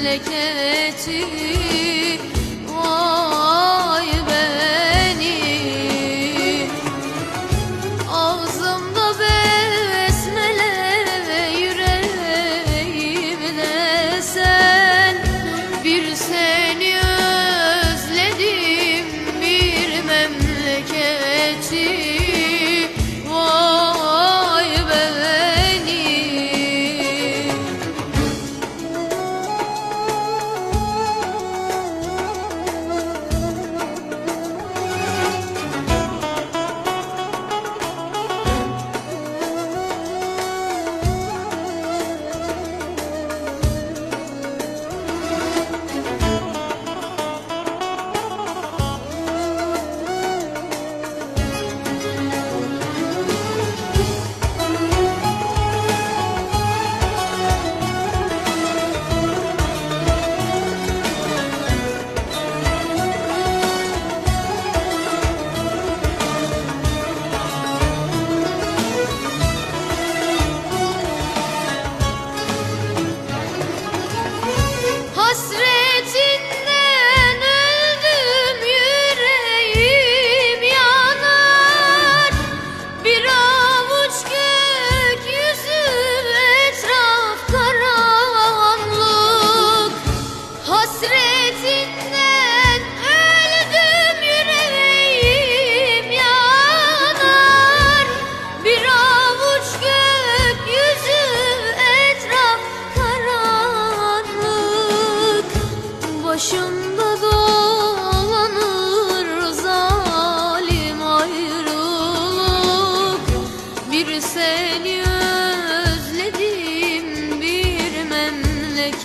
memleketi Vay beni. Ağzımda besmele yüreğimde sen. Bir seni özledim bir memleketi.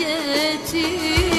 hasretim